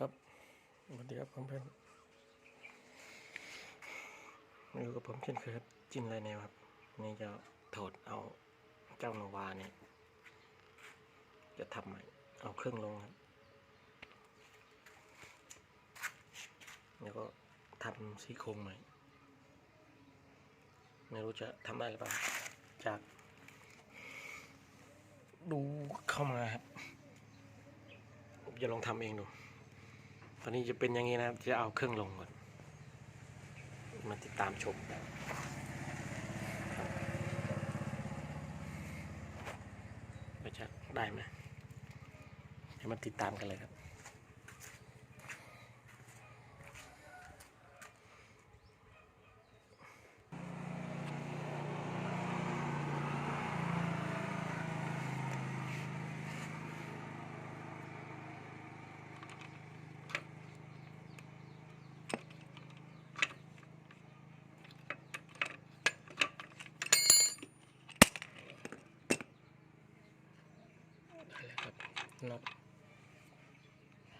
ครับสวัสดีครับเพื่อนๆมาอยู่กับผมเช่นเคยครับจินไรแนวครับนนี้จะถอดเอาเจ้าโนวาเนี่ย จะทำใหม่เอาเครื่องลงครับ แล้วก็ทำซี่โครงใหม่ ไม่รู้จะทำได้หรือเปล่าจาก ดูเข้ามาครับ ผมจะลองทำเองดู ตอนนี้จะเป็นอย่างนี้นะครับ จะเอาเครื่องลงก่อน มาติดตามชมไปจะได้ไหมให้มาติดตามกันเลยครับ น็อต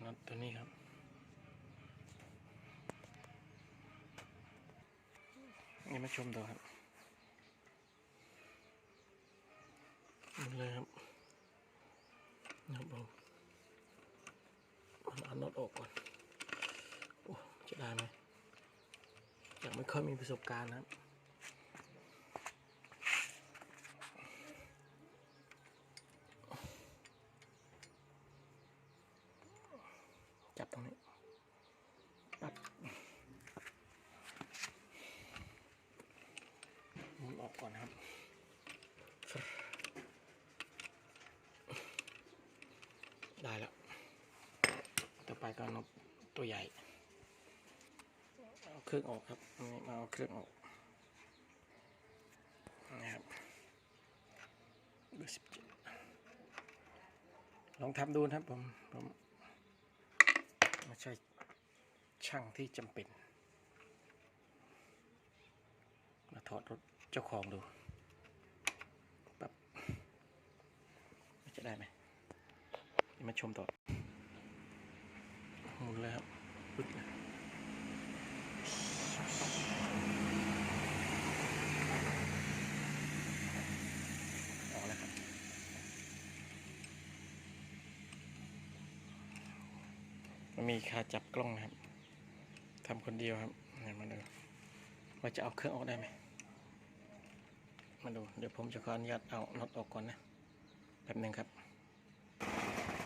น็อตตัวนี้ครับนี่มาชมดูครับนี่เลยครับนะครับผมมันเอาน็อตออกก่อนโอ้จะได้ไหมยังไม่ค่อยมีประสบการณ์นะครับ จับตรงนี้ปั๊บหมุนออกก่อนนะครับ ได้แล้ว ต่อไปก็นกตัวใหญ่ เอาเครื่องออกครับอันนี้มาเอาเครื่องออกนะครับเบอร์สิบเจ็ดลองทำดูนะครับผมผม ไม่ใช่ช่างที่จำเป็น มาถอดรถเจ้าของดูปั๊บจะได้ไหมมาชมต่อหมุนเลยครับปึ๊บเลยออกแล้วครับ มันมีขาจับกล้องนะครับทำคนเดียวครับเนี่ยมาดูว่าจะเอาเครื่องออกได้ไหมมาดูเดี๋ยวผมจะขออนุญาตเอาน็อตออกก่อนนะแป๊บหนึ่งครับ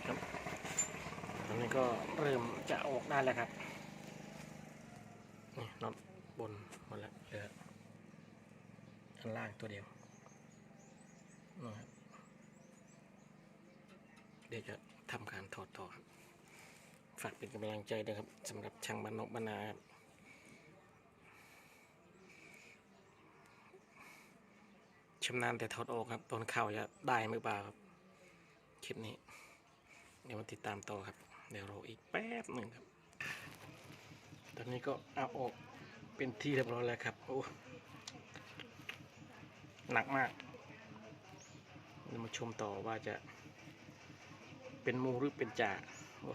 ครับตอนนี้ก็เริ่มจะออกได้แล้วครับนี่น็อตบนหมดแล้วเหลืออันล่างตัวเดียวนะครับเดี๋ยวจะทำการถอดต่อครับ ฝากเป็นกำลังใจด้วยครับสำหรับช่างบ้านกบ้านนาครับชำนาญแต่ถอดออกครับตอนเข้าจะได้หรือเปล่าครับ คลิปนี้ เดี๋ยวมาติดตามต่อครับ เดี๋ยวรออีกแป๊บหนึ่งครับ ตอนนี้ก็เอาออกเป็นที่เรียบร้อยแล้วครับโอ้หนักมากเดี๋ยวมาชมต่อว่าจะเป็นมูหรือเป็นจ่าโอ้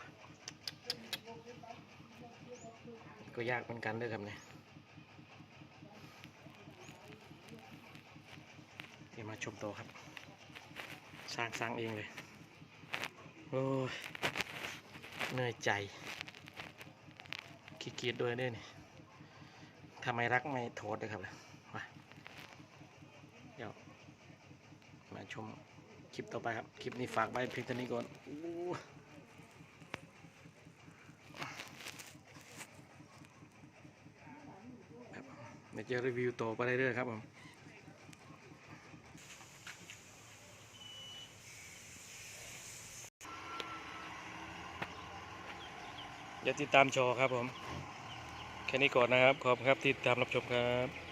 ก็ยากเหมือนกันด้วยครับเนี่ยเดี๋ยวมาชมโตครับ สร้างสร้างเองเลย โอ้ยเหนื่อยใจขี้เกียจด้วยด้วยนี่ทำไมรักไม่โทษเลยครับเลยมาเดี๋ยวมาชมคลิปต่อไปครับ คลิปนี้ฝากไว้เพียงเท่านี้ก่อน เดี๋ยวจะรีวิวต่อไปเรื่อยๆครับผมอย่าติดตามชอครับผม แค่นี้ก่อนนะครับ ขอบคุณครับที่ติดตามรับชมครับ